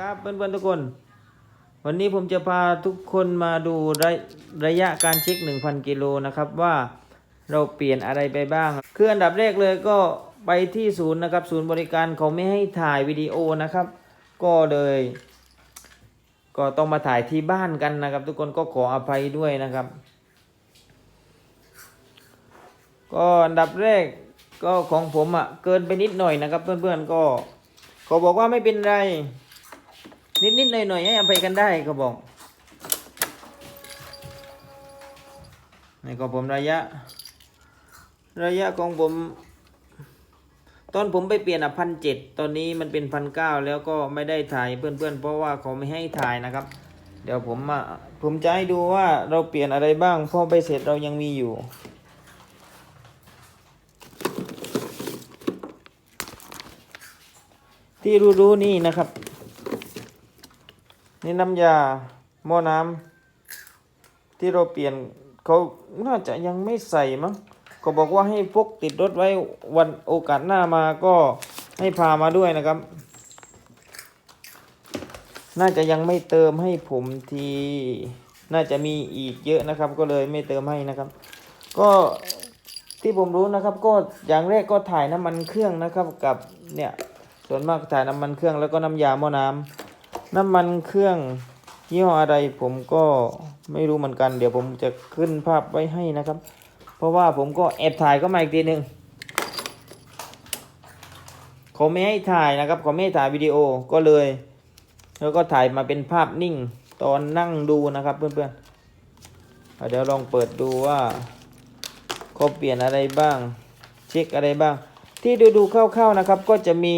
ครับเพื่อนๆทุกคน วันนี้ผมจะพาทุกคนมาดูระระยะการเช็ค 1,000 กิโลนะครับว่าเราเปลี่ยนอะไรไปบ้าง คืออันดับแรกเลยก็ไปที่ศูนย์นะครับ ศูนย์บริการเขาไม่ให้ถ่ายวิดีโอนะครับ ก็เลย ก็ต้องมาถ่ายที่บ้านกันนะครับ ทุกคนก็ขออภัยด้วยนะครับ ก็อันดับแรกก็ของผมอะ่ะเกินไปนิดหน่อยนะครับ เพื่อนๆก็เขาบอกว่าไม่เป็นไร นิดนิดๆหน่อยหน่อยๆให้อภัยกันได้เขาบอกนี่ก็ผมระยะ ระยะของผม ตอนผมไปเปลี่ยนอะพันเจ็ดตอนนี้มันเป็นพันเก้าแล้วก็ไม่ได้ถ่ายเพื่อนๆ เพราะว่าเขาไม่ให้ถ่ายนะครับ เดี๋ยวผมอะผมจะให้ดูว่าเราเปลี่ยนอะไรบ้างพราะใบเสร็จเรายังมีอยู่ที่รู้ๆนี่นะครับ นี่น้ำยาหม้อน้ำที่เราเปลี่ยนเขาน่าจะยังไม่ใส่มั้งเขาบอกว่าให้พกติดรถไว้วันโอกาสหน้ามาก็ให้พามาด้วยนะครับ น่าจะยังไม่เติมให้ผมทีน่าจะมีอีกเยอะนะครับ ก็เลยไม่เติมให้นะครับ ก็ที่ผมรู้นะครับ ก็อย่างแรกก็ถ่ายน้ำมันเครื่องนะครับ กับเนี่ยส่วนมากถ่ายน้ำมันเครื่องแล้วก็น้ำยาหม้อน้ำ น้ำมันเครื่องยี่ห้ออะไรผมก็ไม่รู้เหมือนกัน เดี๋ยวผมจะขึ้นภาพไว้ให้นะครับ เพราะว่าผมก็แอบถ่ายก็มาอีกทีหนึ่งเขาไม่ให้ถ่ายนะครับเขาไม่ให้ถ่ายวิดีโอก็เลย แล้วก็ถ่ายมาเป็นภาพนิ่ง ตอนนั่งดูนะครับเพื่อนๆเดี๋ยวลองเปิดดูว่าเขาเปลี่ยนอะไรบ้าง เช็คอะไรบ้าง ที่ดูดูๆคร่าวๆนะครับ ก็จะมี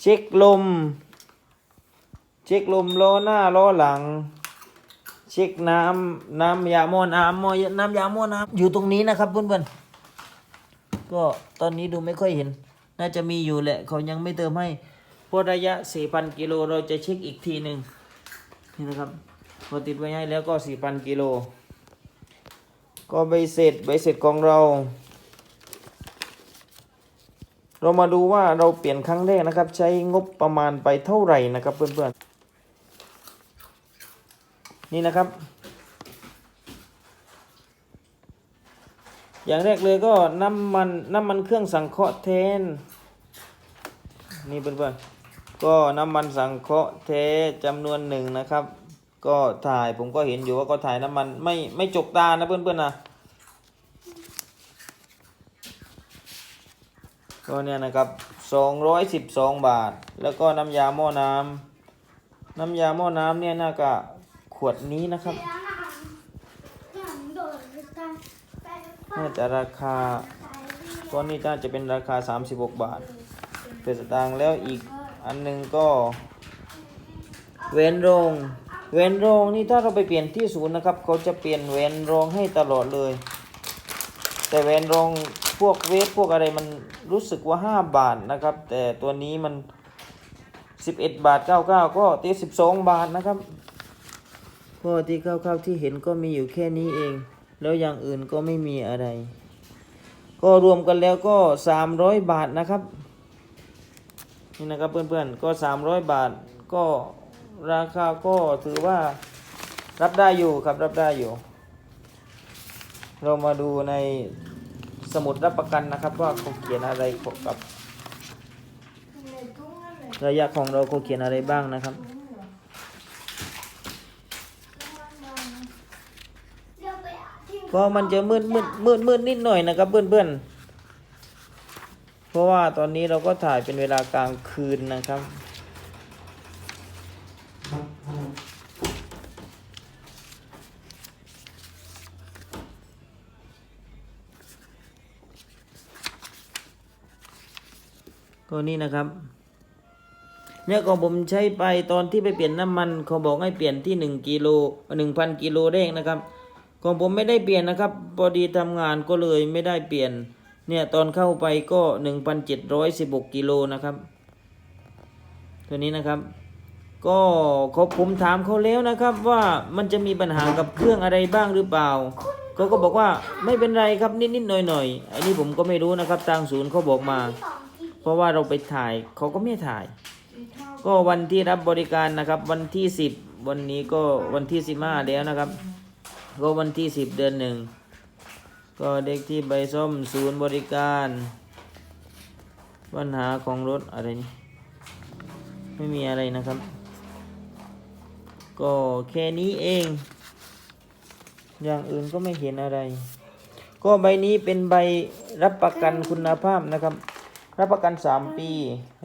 เช็คลม เช็คลมล้อหน้าล้อหลัง เช็คน้ำน้ำยาหม้อน้ำม้อน้ำยาหม้อน้ำอยู่ตรงนี้นะครับเพื่อนๆก็ตอนนี้ดูไม่ค่อยเห็น น่าจะมีอยู่แหละเขายังไม่เติมให้พระระยะ 4,000 กิโลเราจะเช็คอีกทีหนึ่งนี่นะครับพอติดไว้ให้แล้วก็ 4,000 กิโล ก็ใบเสร็จใบเสร็จของเรา เรามาดูว่าเราเปลี่ยนครั้งแรกนะครับ ใช้งบประมาณไปเท่าไหร่นะครับเพื่อนๆ นี่นะครับ อย่างแรกเลยก็น้ำมันน้ำมันเครื่องสังเคราะห์แทน นี่เพื่อนๆก็น้ำมันสังเคราะห์เทจำนวนหนึ่งนะครับ ก็ถ่ายผมก็เห็นอยู่ว่าก็ถ่ายน้ำมันไม่ไม่จกตานะเพื่อนๆนะก็เนี่ยนะครับ 212 บาท แล้วก็น้ำยาหม้อน้ำน้ำยาหม้อน้ำเนี่ยน่าจะ วดนี้นะครับน่าจะราคาก้อนนี้น่าจะเป็นราคา 36 บาทเป็นสตางค์แล้วอีกอันหนึงก็ เวนโรง เวนโรงนี่ถ้าเราไปเปลี่ยนที่ศูนย์นะครับ เขาจะเปลี่ยนเวนโรงให้ตลอดเลย แต่เวนโรงพวกเวฟพวกอะไรมันรู้สึกว่า 5 บาทนะครับ แต่ตัวนี้มัน 11 บาท 99 ก็ตี12 บาทนะครับ ก็ที่คร่าวๆที่เห็นก็มีอยู่แค่นี้เอง แล้วอย่างอื่นก็ไม่มีอะไร ก็รวมกันแล้วก็ 300 บาทนะครับ นี่นะครับเพื่อนๆก็ 300 บาทก็ราคาก็ถือว่ารับได้อยู่ครับรับได้อยู่ เรามาดูในสมุดรับประกันนะครับ ว่าเขาเขียนอะไรเกี่ยวกับระยะของเราเขาเขียนอะไรบ้างนะครับ ก็มันจะมืดมืดมืดมืดนิดหน่อยนะครับเพื่อนๆเพราะว่าตอนนี้เราก็ถ่ายเป็นเวลากลางคืนนะครับ ก็นี่นะครับเนี่ยของผมใช้ไปตอนที่ไปเปลี่ยนน้ำมันเขาบอกให้เปลี่ยนที่หนึ่งกิโลหนึ่งพันกิโลแรกนะครับ ของผมไม่ได้เปลี่ยนนะครับพอดีทำงานก็เลยไม่ได้เปลี่ยนเนี่ยตอนเข้าไปก็หนึ่งพันเจ็ดร้อยสิบกกิโลนะครับ ตัวนี้นะครับ ก็เขาผมถามเขาแล้วนะครับว่ามันจะมีปัญหากับเครื่องอะไรบ้างหรือเปล่าเขาก็บอกว่าไม่เป็นไรครับนิดๆหน่อยๆอันนี้ผมก็ไม่รู้นะครับทางศูนย์เขาบอกมา เพราะว่าเราไปถ่ายเขาก็ไม่ถ่าย ก็วันที่รับบริการนะครับ วันที่สิบวันนี้ก็วันที่สิบห้าแล้วนะครับ ก็วันที่สิบเดือนหนึ่งก็เด็กที่ใบส้มศูนย์บริการ ปัญหาของรถอะไรนี่ไม่มีอะไรนะครับ ก็แค่นี้เอง อย่างอื่นก็ไม่เห็นอะไร ก็ใบนี้เป็นใบรับประกันคุณภาพนะครับ รับประกัน 3 ปี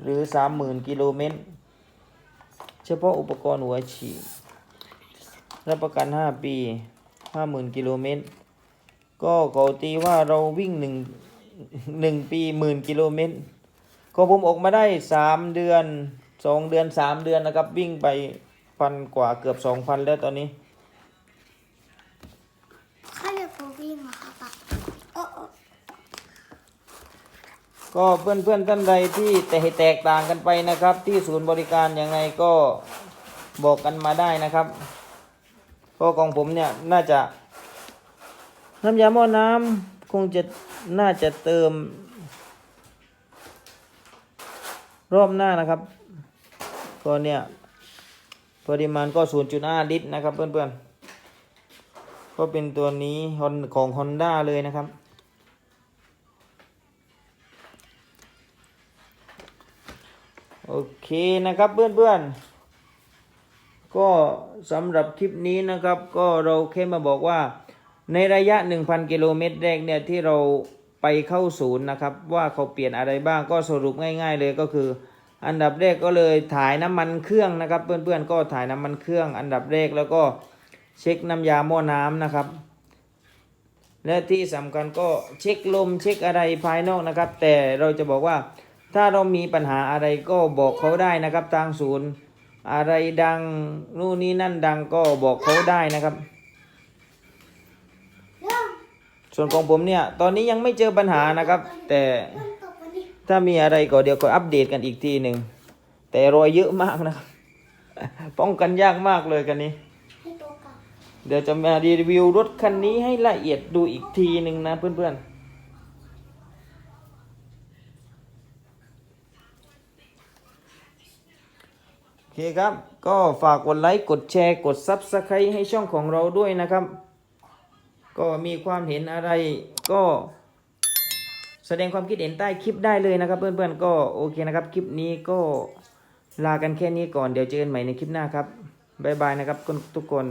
หรือ 30,000 กิโลเมตร เฉพาะอุปกรณ์หัวฉีดรับประกัน 5 ปี 50,000กิโลเมตร ก็เขาตีว่าเราวิ่งหนึ่งหนึ่งปีหมื่นกิโลเมตรก็ผมออกมาได้3เดือน2เดือน3เดือนนะครับ วิ่งไปพันกว่าเกือบ2,000แล้วตอนนี้ข้าเรียกโบวิ่งเหรอคะปะโอ้โอ้ก็เพื่อนเพื่อนๆท่านใดที่แต่แตกต่างกันไปนะครับ ที่ศูนย์บริการยังไงก็บอกกันมาได้นะครับ ก็ของผมเนี่ยน่าจะน้ำยาหม้อน้ำคงจะน่าจะเติม รอบหน้านะครับ ก็เนี่ยปริมาณก็ 0.5 ลิตรนะครับเพื่อนๆ ก็เป็นตัวนี้ฮอนของ Honda เลยนะครับ โอเคนะครับเพื่อนๆ ก็สำหรับคลิปนี้นะครับ ก็เราแค่มาบอกว่า ในระยะ 1,000 กิโลเมตรแรกเนี่ยที่เราไปเข้าศูนย์นะครับ ว่าเขาเปลี่ยนอะไรบ้างก็สรุปง่าย ๆ เลยก็คือ อันดับแรกก็เลยถ่ายน้ำมันเครื่องนะครับ เพื่อนๆก็ถ่ายน้ำมันเครื่อง อันดับแรกแล้วก็เช็คน้ำยาหม้อน้ำนะครับ และที่สำคัญก็เช็คลมเช็คอะไรภายนอกนะครับ แต่เราจะบอกว่าถ้าเรามีปัญหาอะไรก็บอกเขาได้นะครับทางศูนย์ อะไรดังนู่นนี่นั่นดังก็บอกเขาได้นะครับเริ่มส่วนของผมเนี่ย ตอนนี้ยังไม่เจอปัญหานะครับ แต่เริ่มตกวันนี้ถ้ามีอะไรก็เดี๋ยวก็อัปเดตกันอีกทีหนึ่งแต่รอยเยอะมากนะครับ ป้องกันยากมากเลยกันนี้ให้ตัวกลับเดี๋ยวจะมารีวิวรถคันนี้ให้ละเอียดดูอีกทีหนึ่งนะเพื่อนๆ เคครับ ก็ฝากกดไลค์กดแชร์กดซับสไครต์ให้ช่องของเราด้วยนะครับ ก็มีความเห็นอะไรก็แสดงความคิดเห็นใต้คลิปได้เลยนะครับ เพื่อนๆก็โอเคนะครับ คลิปนี้ก็ลากันแค่นี้ก่อนเดี๋ยวเจอกันใหม่ในคลิปหน้าครับบ๊ายบายนะครับทุกคน